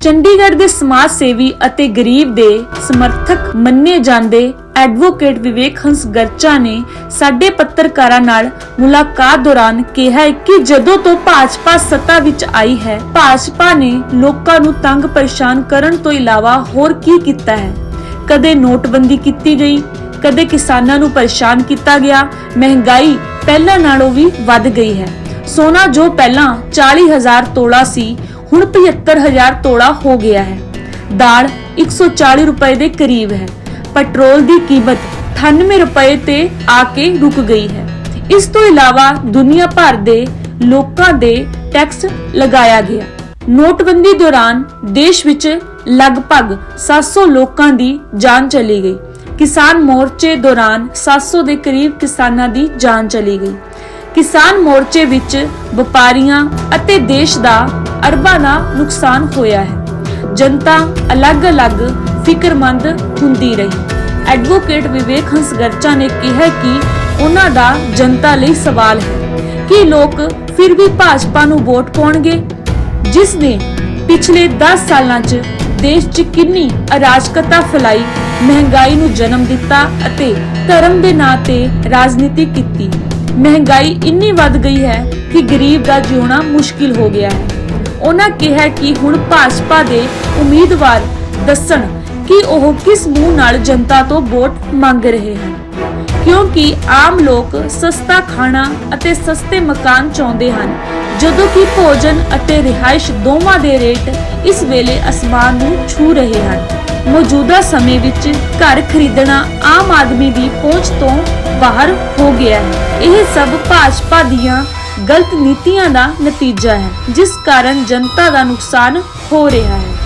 ਚੰਡੀਗੜ੍ਹ ਦੇ ਸਮਾਜ ਸੇਵੀ ਅਤੇ ਗਰੀਬ ਦੇ ਸਮਰਥਕ ਮੰਨੇ ਜਾਂਦੇ ਐਡਵੋਕੇਟ ਵਿਵੇਕ ਹੰਸ ਗਰਚਾ ਨੇ ਸਾਡੇ ਪੱਤਰਕਾਰਾਂ ਨਾਲ ਮੁਲਾਕਾਤ ਦੌਰਾਨ ਕਿਹਾ ਕਿ ਜਦੋਂ ਤੋਂ ਭਾਜਪਾ ਸੱਤਾ ਵਿੱਚ ਆਈ ਹੈ, ਭਾਜਪਾ ਨੇ ਲੋਕਾਂ ਨੂੰ ਤੰਗ ਪਰੇਸ਼ਾਨ ਕਰਨ ਤੋਂ ਇਲਾਵਾ ਹੋਰ ਕੀ ਕੀਤਾ ਹੈ? ਕਦੇ ਨੋਟਬੰਦੀ ਕੀਤੀ ਗਈ, ਕਦੇ ਕਿਸਾਨਾਂ ਨੂੰ ਪਰੇਸ਼ਾਨ ਕੀਤਾ ਗਿਆ, ਮਹਿੰਗਾਈ ਪਹਿਲਾਂ ਨਾਲੋਂ ਵੀ ਵੱਧ ਗਈ ਹੈ। ਸੋਨਾ ਜੋ ਪਹਿਲਾਂ 40000 ਤੋਲਾ ਸੀ ਹੁਣ 75000 ਤੋਲਾ ਹੋ ਗਿਆ ਹੈ। ਦਾਲ 140 ਰੁਪਏ ਦੇ ਕਰੀਬ ਹੈ। ਪੈਟਰੋਲ ਦੀ ਕੀਮਤ 98 ਰੁਪਏ ਤੇ ਆ ਕੇ ਰੁਕ ਗਈ ਹੈ। ਇਸ ਤੋਂ ਇਲਾਵਾ ਦੁਨੀਆ ਭਰ ਦੇ ਲੋਕਾਂ ਦੇ ਟੈਕਸ ਲਗਾਇਆ ਗਿਆ। ਨੋਟਬੰਦੀ ਦੌਰਾਨ ਦੇਸ਼ ਵਿੱਚ ਲਗਭਗ 700 ਲੋਕਾਂ ਦੀ ਜਾਨ ਚਲੀ ਗਈ। ਕਿਸਾਨ ਮੋਰਚੇ ਦੌਰਾਨ 700 ਦੇ ਕਰੀਬ ਕਿਸਾਨਾਂ ਦੀ ਜਾਨ ਚਲੀ ਗਈ। ਕਿਸਾਨ ਮੋਰਚੇ ਵਿੱਚ ਵਪਾਰੀਆਂ ਅਤੇ ਦੇਸ਼ ਦਾ ਅਰਬਾਂ ਦਾ ਨੁਕਸਾਨ ਹੋਇਆ ਹੈ। ਜਨਤਾ ਅਲੱਗ-ਅਲੱਗ ਫਿਕਰਮੰਦ ਹੁੰਦੀ ਰਹੀ। ਐਡਵੋਕੇਟ ਵਿਵੇਕ ਹੰਸ ਨੇ ਕਿਹਾ ਕਿ ਉਹਨਾਂ ਦਾ ਜਨਤਾ ਲਈ ਸਵਾਲ ਹੈ ਕਿ ਲੋਕ ਫਿਰ ਵੀ ਭਾਜਪਾ ਨੂੰ ਵੋਟ ਪਾਉਣਗੇ, ਜਿਸ ਨੇ ਪਿਛਲੇ 10 ਸਾਲਾਂ 'ਚ ਦੇਸ਼ 'ਚ ਕਿੰਨੀ ਅਰਾਜਕਤਾ ਫੈਲਾਈ ਮਹਿੰਗਾਈ ਨੂੰ ਜਨਮ ਦਿੱਤਾ ਅਤੇ ਧਰਮ ਦੇ ਨਾਂ ਤੇ ਰਾਜਨੀਤੀ ਕੀਤੀ। ਮਹਿੰਗਾਈ ਇੰਨੀ ਵੱਧ ਗਈ ਹੈ ਕਿ ਗਰੀਬ ਦਾ ਜਿਉਣਾ ਮੁਸ਼ਕਿਲ ਹੋ ਗਿਆ ਹੈ। ਉਹਨਾਂ ਕਿਹਾ ਕਿ ਹੁਣ ਭਾਜਪਾ ਦੇ ਉਮੀਦਵਾਰ ਦੱਸਣ ਕਿ ਉਹ ਕਿਸ ਮੂੰਹ ਨਾਲ ਜਨਤਾ ਤੋਂ ਵੋਟ ਮੰਗ ਰਹੇ ਹਨ। ਕਿਉਂਕਿ ਆਮ ਲੋਕ ਸਸਤਾ ਖਾਣਾ ਅਤੇ ਸਸਤੇ ਮਕਾਨ ਚਾਹੁੰਦੇ ਹਨ, ਜਦੋਂ ਕਿ ਭੋਜਨ ਅਤੇ ਰਿਹਾਇਸ਼ ਦੋਵਾਂ ਦੇ ਰੇਟ ਇਸ ਵੇਲੇ ਅਸਮਾਨ ਨੂੰ ਛੂ ਰਹੇ ਹਨ। ਮੌਜੂਦਾ ਸਮੇਂ ਵਿੱਚ ਘਰ ਖਰੀਦਣਾ ਆਮ ਆਦਮੀ ਦੀ ਪਹੁੰਚ ਤੋਂ ਬਾਹਰ ਹੋ ਗਿਆ ਹੈ। ਇਹ ਸਭ ਭਾਜਪਾ ਦੀਆਂ ਗਲਤ ਨੀਤੀਆਂ ਦਾ ਨਤੀਜਾ ਹੈ, ਜਿਸ ਕਾਰਨ ਜਨਤਾ ਦਾ ਨੁਕਸਾਨ ਹੋ ਰਿਹਾ ਹੈ।